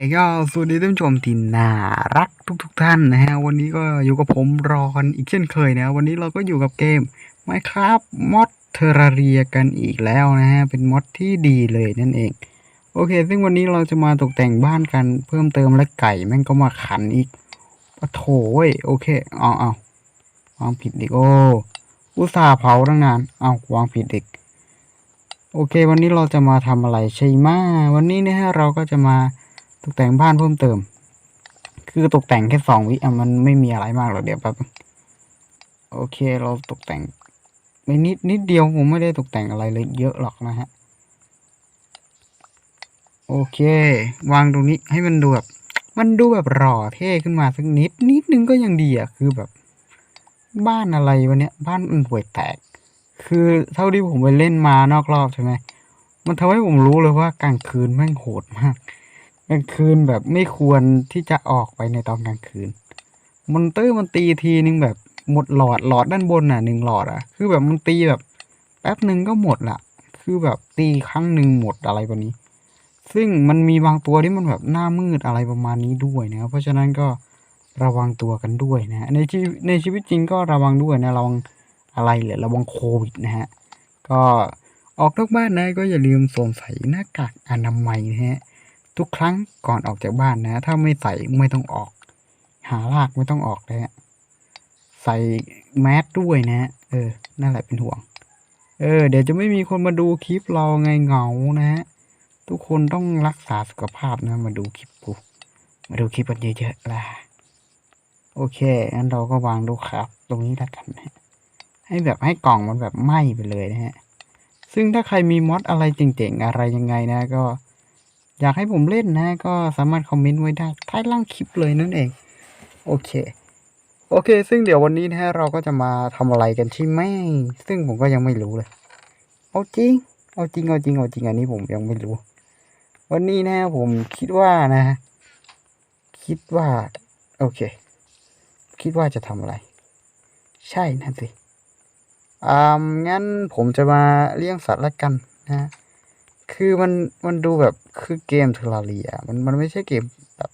เอก็สวัสดีท่านผู้ชมที่น่ารักทุกๆทท่านนะฮะ วันนี้ก็อยู่กับผมรอนอีกเช่นเคยนะ วันนี้เราก็อยู่กับเกม Minecraft มอดเทอราเรียกันอีกแล้วนะฮะ เป็นมอดที่ดีเลยนั่นเอง โอเค ซึ่งวันนี้เราจะมาตกแต่งบ้านกันเพิ่มเติมและไก่แม่งก็มาขันอีกปะโถเว้ยโอเคเอาเอาวางผิดอีกโอ้อุตส่าห์เผาตั้งนานเอาวางผิดอีกโอเค วันนี้เราจะมาทำอะไรใช่ไหมวันนี้นะฮะเราก็จะมา ตกแต่งบ้านเพิ่มเติม คือตกแต่งแค่สองวิอะมันไม่มีอะไรมากหรอกเดี๋ยวแป๊บโอเคเราตกแต่งไม่นิดนิดเดียวผมไม่ได้ตกแต่งอะไรเลยเยอะหรอกนะฮะโอเค วางตรงนี้ให้มันดูแบบมันดูแบบหล่อเท่ขึ้นมาสักนิดนิดนึงก็ยังดีอะคือแบบ บ้านอะไรวะเนี้ย บ้านมันห่วยแตก คือเท่าที่ผมไปเล่นมานอกรอบใช่ไหมมันทำให้ผมรู้เลยว่ากลางคืนแม่งโหดมาก กลางคืนแบบไม่ควรที่จะออกไปในตอนกลางคืน มอนเตอร์มันตีทีนึงแบบหมดหลอดหลอดด้านบนน่ะหนึ่งหลอดอะ คือแบบมันตีแบบแป๊บหนึ่งก็หมดละคือแบบตีครั้งหนึ่งหมดอะไรแบบนี้ ซึ่งมันมีบางตัวที่มันแบบหน้ามืดอะไรประมาณนี้ด้วยนะเพราะฉะนั้นก็ระวังตัวกันด้วยนะในชีวิตในชีวิตจริงก็ระวังด้วยนะระวังอะไรเหรือระวังโควิดนะฮะก็ออกนอกบ้านนะก็อย่าลืมสวมใส่หน้ากากอนามัยนะฮะ ทุกครั้งก่อนออกจากบ้านนะ ถ้าไม่ใส่ไม่ต้องออก หาลากไม่ต้องออกนะฮะใส่แมสด้วยนะเออนั่นแหละเป็นห่วง เออ เดี๋ยวจะไม่มีคนมาดูคลิปเราไงเหงานะฮะทุกคนต้องรักษาสุขภาพนะ มาดูคลิปกูมาดูคลิปกันเยอะๆล่ะโอเคงั้นเราก็วางดูครับ ตรงนี้แล้วกันนะฮะให้แบบให้กล่องมันแบบไหม้ไปเลยนะฮะซึ่งถ้าใครมีมอดอะไรเจ๋งๆอะไรยังไงนะก็ อยากให้ผมเล่นนะ ก็สามารถคอมเมนต์ไว้ได้ใต้ล่างคลิปเลยนั่นเอง โอเค โอเค ซึ่งเดี๋ยววันนี้นะเราก็จะมาทำอะไรกันใช่ไหมซึ่งผมก็ยังไม่รู้เลย เอาจริง เอาจริงเอาจริงเอาจริงอันนี้ผมยังไม่รู้ วันนี้นะผมคิดว่านะ คิดว่า โอเค คิดว่าจะทำอะไร ใช่นั่นสิอ่างั้นผมจะมาเลี้ยงสัตว์ละกันนะ คือมันมันดูแบบ คือเกมเทอร์ราเรียมันมันไม่ใช่เกมแบบ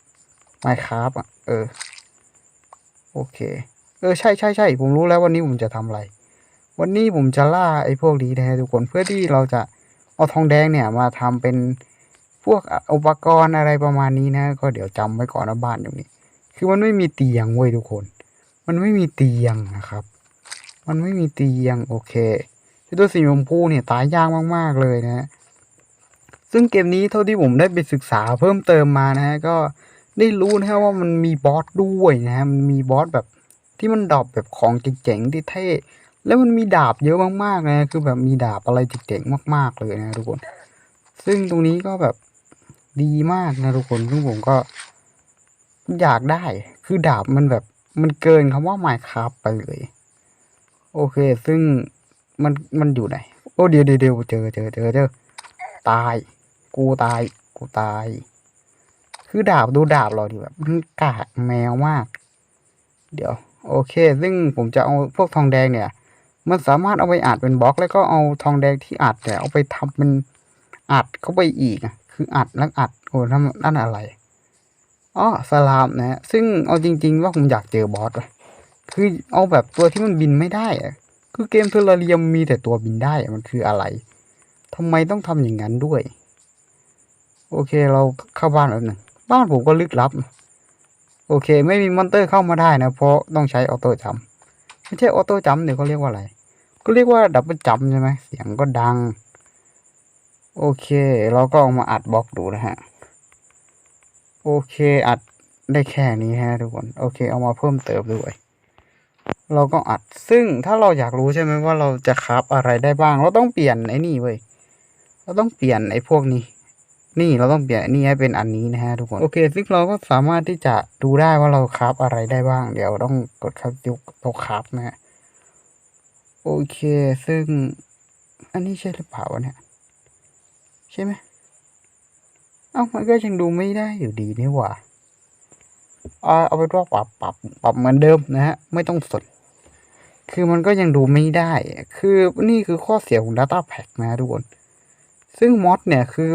ไมค r a f t อะ เออ โอเค เออ ใช่ใช่ใช่ผมรู้แล้ววันนี้ผมจะทำอะไร วันนี้ผมจะล่าไอ้พวกนี้นะทุกคนเพื่อที่เราจะเอาทองแดงเนี่ยมาทำเป็นพวกอุปกรณ์อะไรประมาณนี้นะ ก็เดี๋ยวจำไว้ก่อนนะบ้านตรงนี้ คือมันไม่มีเตียงเว้ยทุกคน มันไม่มีเตียงนะครับ มันไม่มีเตียงโอเคตัวสีชมพูเนี่ยตายยากมากๆเลยนะ ซึ่งเกมนี้เท่าที่ผมได้ไปศึกษาเพิ่มเติมมานะฮะก็ได้รู้นะฮะว่ามันมีบอสด้วยนะฮะมันมีบอสแบบที่มันดรอปแบบของเจ๋งๆที่เท่แล้วมันมีดาบเยอะมากๆนะคือแบบมีดาบอะไรเจ๋งๆมาก ๆเลยนะทุกคน ซึ่งตรงนี้ก็แบบดีมากนะทุกคนซึ่งผมก็ อยากได้ คือดาบมันแบบมันเกินคำว่า Minecraft ไปเลย โอเค ซึ่งมันมันอยู่ไหน โอ้เดี๋ยวเดี๋ยวเจอเจอเจอเจอตาย กูตาย กูตาย คือดาบดูดาบเราดิแบบมันกากแมวมาก เดี๋ยว โอเค ซึ่งผมจะเอาพวกทองแดงเนี่ย มันสามารถเอาไปอัดเป็นบล็อก แล้วก็เอาทองแดงที่อัดเนี่ยเอาไปทำเป็นอัดเข้าไปอีกคืออัดแล้วอัดโอ้ทำนั่นอะไรอ๋อสลามนะ ซึ่งเอาจริง ๆ ว่าผมอยากเจอบอสว่ะคือเอาแบบตัวที่มันบินไม่ได้อะคือเกมเทอร์เรียมมีแต่ตัวบินได้มันคืออะไรทำไมต้องทำอย่างนั้นด้วย โอเคเราเข้าบ้านแล้วหนึ่งบ้านผมก็ลึกลับ โอเค ไม่มีมอนเตอร์เข้ามาได้นะ เพราะต้องใช้ออโต้จัมป์ไม่ใช่ออโต้จัมป์เดี๋ยวเขาเรียกว่าอะไร ก็เรียกว่าดับเบิลจัมป์ใช่ไหมเสียงก็ดัง โอเค เราก็เอามาอัดบล็อกดูนะฮะ โอเคอัดได้แค่นี้ฮะทุกคน โอเค เอามาเพิ่มเติมด้วย เราก็อัดซึ่งถ้าเราอยากรู้ใช่ไหมว่าเราจะคราฟอะไรได้บ้าง เราต้องเปลี่ยนไอ้นี่เว้ยเราต้องเปลี่ยนไอ้พวกนี้ นี่เราต้องเปลี่ยนนี่ให้เป็นอันนี้นะฮะทุกคนโอเค ซึ่งเราก็สามารถที่จะดูได้ว่าเราคราฟอะไรได้บ้าง เดี๋ยวต้องกดเข้ายุกตัวคราฟนะฮะโอเค ซึ่งอันนี้ใช่หรือเปล่าวะเนี่ยใช่ไหมเอ้ามันก็ยังดูไม่ได้อยู่ดีนี่หว่าเอาเอาไปว่าปรับปรับปรับเหมือนเดิมนะฮะไม่ต้องสนคือมันก็ยังดูไม่ได้ คือนี่คือข้อเสียของ Data Pack นะทุกคน ซึ่งมอดเนี่ยคือ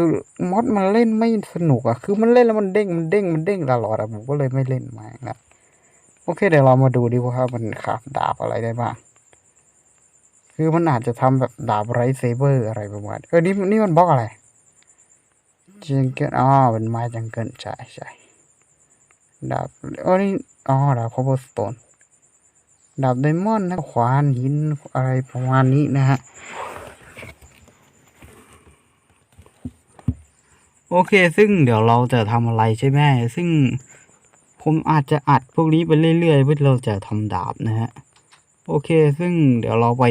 มอดมันเล่นไม่สนุกอะคือมันเล่นแล้วมันเด้งมันเด้งมันเด้งตลอดอะผมก็เลยไม่เล่นมานะโอเคเดี๋ยวเรามาดูดีกว่ามันขาบดาบอะไรได้บ้างคือมันอาจจะทำแบบดาบไรเซเบอร์อะไรประมาณเออนี่นี่มันบล็อกอะไรจังเกิลอ๋อเป็นไม้จังเกิลใช่ใช่ดาบเออนี่อ๋อดาบคอเ e อร์สโตนดาบไดมอนด์นะขวานหินอะไรประมาณนี้นะฮะ โอเค ซึ่งเดี๋ยวเราจะทำอะไรใช่ไหมซึ่งผมอาจจะอัดพวกนี้ไปเรื่อยๆเพื่อเราจะทำดาบนะฮะ โอเค ซึ่งเดี๋ยวเราไป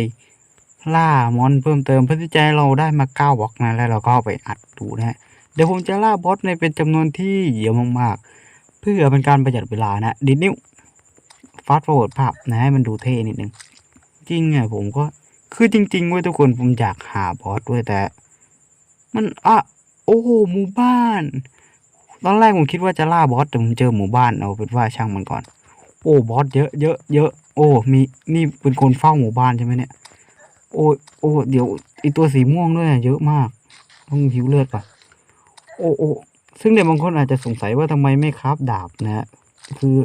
ล่ามอนเพิ่มเติมเพื่อที่จะให้เราได้มาเก้าบล็อกนะแล้วเราก็ไปอัดดูนะฮะ เดี๋ยวผมจะล่าบอสในเป็นจำนวนที่เยอะมากๆ เพื่อเป็นการประหยัดเวลานะดิดนิ้วฟาสต์ฟอร์ดภาพนะให้มันดูเท่นิดนึง จริงอะผมก็คือจริงๆเว้ยทุกคนผมอยากหาบอสด้วยแต่ มันอะ โอ้โหหมู่บ้าน ตอนแรกผมคิดว่าจะล่าบอสแต่ผมเจอหมู่บ้านเอาเป็นว่าช่างมันก่อน โอ้บอสเยอะเยอะเยอะโอ้มีนี่เป็นคนเฝ้าหมู่บ้านใช่ไหมเนี่ย โอ้โอ้เดี๋ยวไอตัวสีม่วงด้วยเยอะมาก ต้องหิวเลือดป่ะโอ้โอ้ซึ่งเดี๋ยวบางคนอาจจะสงสัยว่าทำไมไม่คราฟดาบนะฮะคือ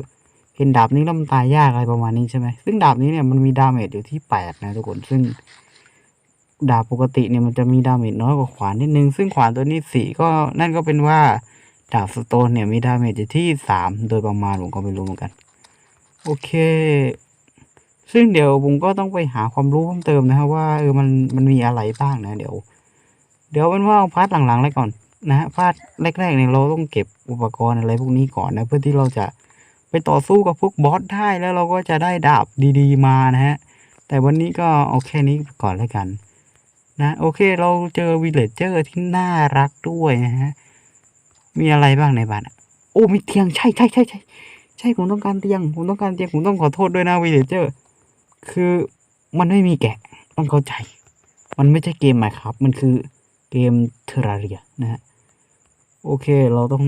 เห็นดาบนี้แล้วมันตายยากอะไรประมาณนี้ใช่ไหมซึ่งดาบนี้เนี่ยมันมีดาเมจอยู่ที่แปดนะทุกคนซึ่ง ดาบปกติเนี่ยมันจะมีดาเมจน้อยกว่าขวานนิดนึง ซึ่งขวานตัวนี้สี่ก็นั่นก็เป็นว่าดาบสโตนเนี่ยมีดาเมจอยู่ที่สามโดยประมาณผมก็ไม่รู้เหมือนกัน โอเค ซึ่งเดี๋ยวผมก็ต้องไปหาความรู้เพิ่มเติมนะครับว่าเออมันมันมีอะไรบ้างนะ เดี๋ยว เดี๋ยวเป็นว่าพาร์ทหลังๆเลยก่อนนะฮะพาร์ทแรกๆเนี่ยเราต้องเก็บอุปกรณ์อะไรพวกนี้ก่อนนะเพื่อที่เราจะไปต่อสู้กับพวกบอสได้แล้วเราก็จะได้ดาบดี ๆ มานะฮะแต่วันนี้ก็เอาแค่นี้ก่อนแล้วกัน นะโอเคเราเจอวิลเลจเจอร์ที่น่ารักด้วยนะฮะ มีอะไรบ้างในบ้านอะโอ้มีเตียงใช่ใช่ใช่ใช่ใช่ผมต้องการเตียงผมต้องการเตียงผมต้องขอโทษด้วยนะวิลเลจเจอร์คือมันไม่มีแกะต้องเข้าใจ มันไม่ใช่เกมใหม่ครับ มันคือเกมเทราเรียนะฮะโอเคเราต้อง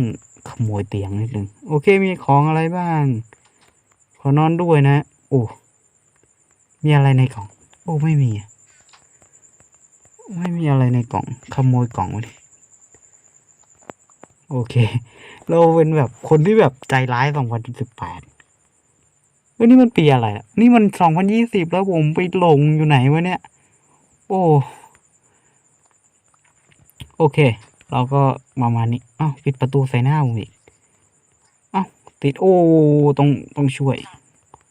ขโมยเตียงนิดนึงโอเคมีของอะไรบ้าง ขอนอนด้วยนะ โอ้มีอะไรในกล่อง โอ้ไม่มีอะ ไม่มีอะไรในกล่องขโมยกล่องไปดิโอเค เราเป็นแบบคนที่แบบใจร้ายสองพันสิบแปดเฮ้ยนี่มันปีอะไรอะ นี่มันสองพันยี่สิบแล้วผมไปหลงอยู่ไหนวะเนี่ย โอ้ โอเค เราก็ประมาณนี้ อ้าวปิดประตูใส่หน้าผมอีก อ้าวติดโอ้ต้องต้องช่วย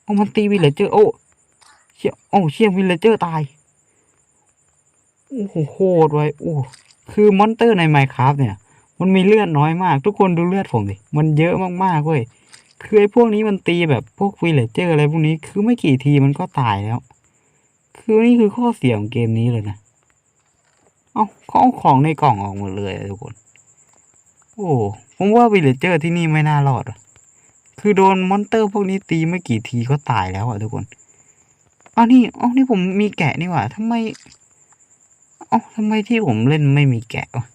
โอ้มันตีวิลเลเจอร์โอ้เชี่ยโอ้เชี่ยวิลเลเจอร์ตาย โอ้โหโคตรไว้โอ้คือมอนเตอร์ใน Minecraft เนี่ย มันมีเลือดน้อยมาก ทุกคนดูเลือดผมดิมันเยอะมากๆเว้ยคือไอ้พวกนี้มันตีแบบพวกวิลเลจเจอร์อะไรพวกนี้คือไม่กี่ทีมันก็ตายแล้ว คือนี่คือข้อเสียของเกมนี้เลยนะเอาเขาเอาของในกล่องออกหมดเลยทุกคน โอ้ผมว่าวิลเลจเจอร์ที่นี่ไม่น่ารอดคือโดนมอนเตอร์พวกนี้ตีไม่กี่ทีก็ตายแล้วอะทุกคนอ้าวนี่อ้าวนี่ผมมีแกะนี่หว่าทำไม อ้าทำไมที่ผมเล่นไม่มีแกะวะ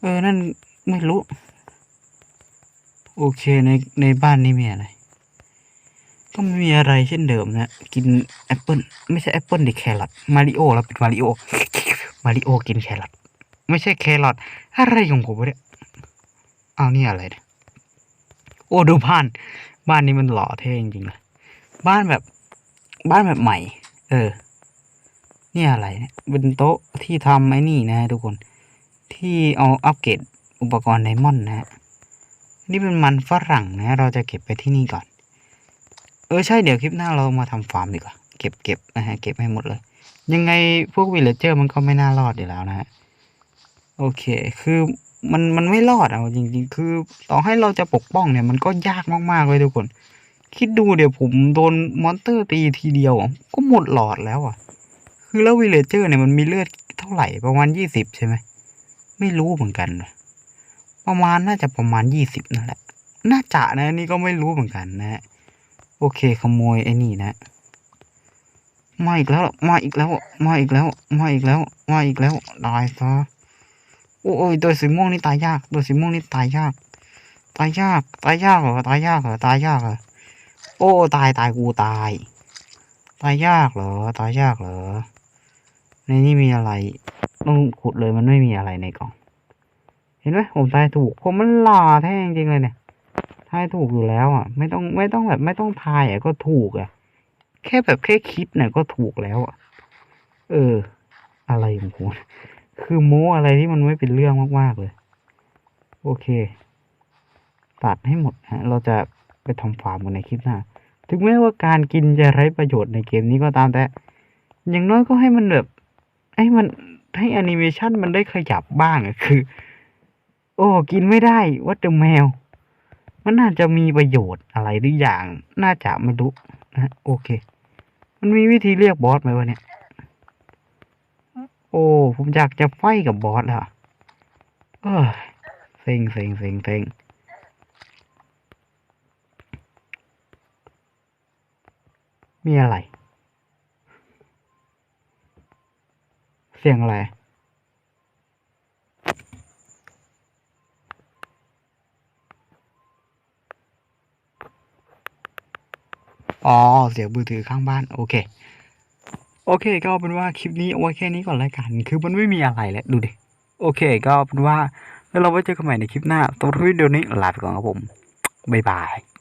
เออ นั่นไม่รู้ โอเคในในบ้านนี้มีอะไร ก็ไม่มีอะไรเช่นเดิมนะ กินแอปเปิลไม่ใช่แอปเปิลดิแครอทมาริโอแล้วเป็นมาริโอ มาริโอกินแครอทไม่ใช่แครอทอะไรของผมเนี่ยอ้านี่อะไรเนี่ยโอ้ดูบ้าน บ้านนี้มันหล่อเท่จริงๆเลยบ้านแบบ บ้านแบบใหม่ เออ เนี่ยอะไรเนี่ยเป็นโต๊ะที่ทำไอ้นี่นะทุกคน ที่เอาอัปเกรดอุปกรณ์ไดมอนด์นะฮะนี่เป็นมันฝรั่งนะ เราจะเก็บไปที่นี่ก่อน เออใช่เดี๋ยวคลิปหน้าเรามาทำฟาร์มดีกว่า เก็บเก็บนะฮะเก็บให้หมดเลย ยังไงพวกวิลเลจเจอร์มันก็ไม่น่ารอดอยู่แล้วนะฮะโอเค คือมันมันไม่รอดเอาจริง ๆ คือต่อให้เราจะปกป้องเนี่ยมันก็ยากมากๆเลยทุกคน คิดดูเดี๋ยวผมโดนมอนเตอร์ตีทีเดียวก็หมดหลอดแล้วอะ คือแล้ววิเลจเจอร์เนี่ยมันมีเลือดเท่าไหร่ประมาณยี่สิบใช่ไหมไม่รู้เหมือนกัน ประมาณน่าจะประมาณยี่สิบนั่นแหละ น่าจะนะนี่ก็ไม่รู้เหมือนกันนะฮะโอเคขโมยไอ้นี่นะมาอีกแล้ว มาอีกแล้ว มาอีกแล้ว มาอีกแล้ว มาอีกแล้วตายซะโอ้โอ้ยสีม่วงนี่ตายยากตัวสีม่วงนี่ตายยาก ตายยาก ตายยากเหรอ ตายยากเหรอ ตายยากเหรอ โอ้ ตายตายกูตาย ตายยากเหรอ ตายยากเหรอ ในนี้มีอะไร ต้องขุดเลยมันไม่มีอะไรในกล่อง เห็นไหมผมทายถูกผมมันหล่อแท้จริงเลยเนี่ยทายถูกอยู่แล้วอะ ไม่ต้องไม่ต้องแบบไม่ต้องทายอะก็ถูกอะ แค่แบบแค่คิดเนี่ยก็ถูกแล้วอะ เออ อะไรของคุณคือโม้อะไรที่มันไม่เป็นเรื่องมากๆเลย โอเค ตัดให้หมดฮะ เราจะไปทำฟาร์มกันในคลิปหน้า ถึงแม้ว่าการกินจะไร้ประโยชน์ในเกมนี้ก็ตามแต่ อย่างน้อยก็ให้มันแบบ ให้มันให้แอนิเมชันมันได้ขยับบ้างอะคือ โอ้กินไม่ได้วัดเดแมว มันน่าจะมีประโยชน์อะไรหรืออย่าง น่าจะไม่รู้นะโอเค มันมีวิธีเรียกบอสไหมวะเนี่ย โอ้ ผมอยากจะไฟกับบอสอะเออเซ็งเซ็งเซ็งเซ็งมีอะไร เสียงอะไร อ๋อ เสียงมือถือข้างบ้าน โอเค โอเค ก็เอาเป็นว่าคลิปนี้เอาไว้แค่นี้ก่อนแล้วกัน คือมันไม่มีอะไรแล้วดูดิ โอเค ก็เอาเป็นว่าแล้วเราไว้เจอกันใหม่ในคลิปหน้าสำหรับวิดีโอนี้ลาไปก่อนครับผม บ๊ายบาย